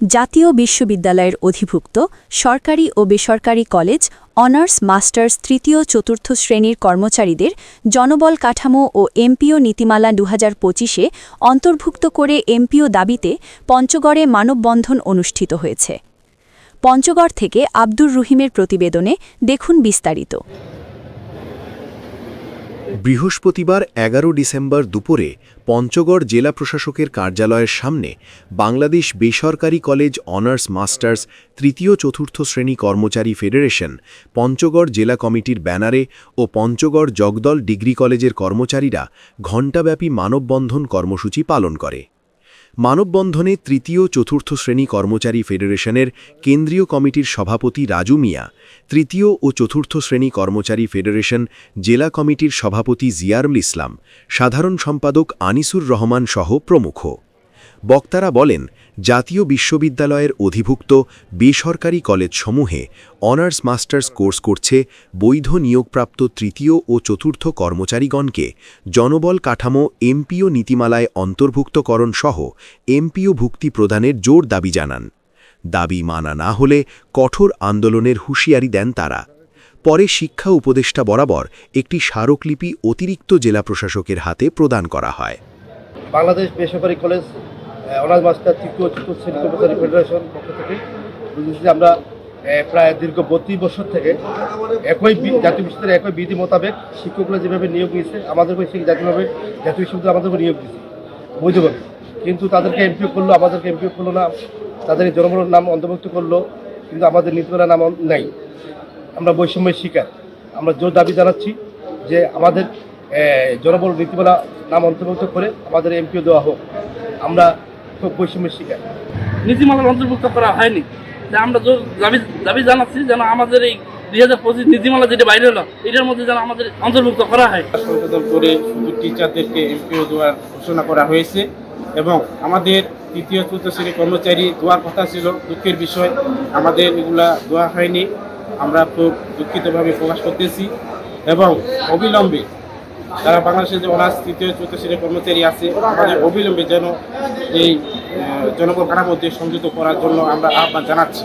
জাতীয় বিশ্ববিদ্যালয়ের অধিভুক্ত সরকারি ও বেসরকারি কলেজ, অনার্স, মাস্টার্স, তৃতীয়, চতুর্থ শ্রেণির কর্মচারীদের জনবল কাঠামো ও এমপিও নীতিমালা দু হাজার পঁচিশে অন্তর্ভুক্ত করে এমপিও দাবিতে পঞ্চগড়ে মানববন্ধন অনুষ্ঠিত হয়েছে। পঞ্চগড় থেকে আব্দুর রহিমের প্রতিবেদনে দেখুন বিস্তারিত। বৃহস্পতিবার এগারো ডিসেম্বর দুপুরে পঞ্চগড় জেলা প্রশাসকের কার্যালয়ের সামনে বাংলাদেশ বেসরকারি কলেজ অনার্স মাস্টার্স তৃতীয় চতুর্থ শ্রেণি কর্মচারী ফেডারেশন, পঞ্চগড় জেলা কমিটির ব্যানারে ও পঞ্চগড় জগদল ডিগ্রি কলেজের কর্মচারীরা ঘণ্টাব্যাপী মানববন্ধন কর্মসূচি পালন করে। মানববন্ধনে তৃতীয় চতুর্থ শ্রেণি কর্মচারী ফেডারেশনের কেন্দ্রীয় কমিটির সভাপতি রাজু মিয়া, তৃতীয় ও চতুর্থ শ্রেণি কর্মচারী ফেডারেশন জেলা কমিটির সভাপতি জিয়ারুল ইসলাম, সাধারণ সম্পাদক আনিসুর রহমান সহ প্রমুখ। বক্তারা বলেন, জাতীয় বিশ্ববিদ্যালয়ের অধিভুক্ত বেসরকারি কলেজসমূহে অনার্স মাস্টার্স কোর্স করছে বৈধ নিয়োগপ্রাপ্ত তৃতীয় ও চতুর্থ কর্মচারীগণকে জনবল কাঠামো, এমপিও নীতিমালায় অন্তর্ভুক্তকরণ সহ এমপিও ভুক্তি প্রদানের জোর দাবি জানান। দাবি মানা না হলে কঠোর আন্দোলনের হুঁশিয়ারি দেন তারা। পরে শিক্ষা উপদেষ্টা বরাবর একটি স্মারকলিপি অতিরিক্ত জেলা প্রশাসকের হাতে প্রদান করা হয়। বাংলাদেশ বেসরকারি কলেজ অনার্স মাস্টার তৃতীয় শ্রেণি কর্মচারী ফেডারেশন পক্ষ থেকে বুঝেছি যে আমরা প্রায় দীর্ঘ বত্রিশ বছর থেকে একই জাতীয় বিশ্ববিদ্যালয়ের একই বিধি মোতাবেক শিক্ষকরা যেভাবে নিয়োগ নিয়েছে আমাদেরকে সেই জাতীয়ভাবে জাতীয় বিশ্ববিদ্যালয় আমাদেরকে নিয়োগ দিয়েছে। বৈধভাবে কিন্তু তাদেরকে এমপিও করল, আমাদেরকে এমপিও করল না, তাদের জনগণের নাম অন্তর্ভুক্ত করল, কিন্তু আমাদের নীতিমালার নাম নাই। আমরা বৈষম্যের শিকার। আমরা জোর দাবি জানাচ্ছি যে আমাদের জনবল নীতিমালা নাম অন্তর্ভুক্ত করে আমাদের এমপিও দেওয়া হোক। আমরা বৈষম্যের শিকার। নীতিমালার অন্তর্ভুক্ত করা হয়নি। তা আমরা দাবি দাবি জানাচ্ছি যেন আমাদের এই দুই হাজার পঁচিশ নীতিমালা যেটা বাইরে হলো, এটার মধ্যে যেন আমাদের অন্তর্ভুক্ত করা হয়। সংশোধন করে শুধু টিচারদেরকে এমপিও দেওয়ার ঘোষণা করা হয়েছে এবং আমাদের তৃতীয়, চতুর্থ শ্রেণির কর্মচারী দেওয়ার কথা ছিল, দুঃখের বিষয়। আমাদের এগুলা দেওয়া হয়নি। আমরা খুব দুঃখিতভাবে প্রকাশ করতেছি এবং অবিলম্বে যারা বাংলাদেশের যে অনার্স, তৃতীয়, চতুর্থ শ্রেণির কর্মচারী আছে আমাদের অবিলম্বে যেন এই জনগণ কাঠামো দিয়ে সংযুক্ত করার জন্য আমরা আহ্বান জানাচ্ছি।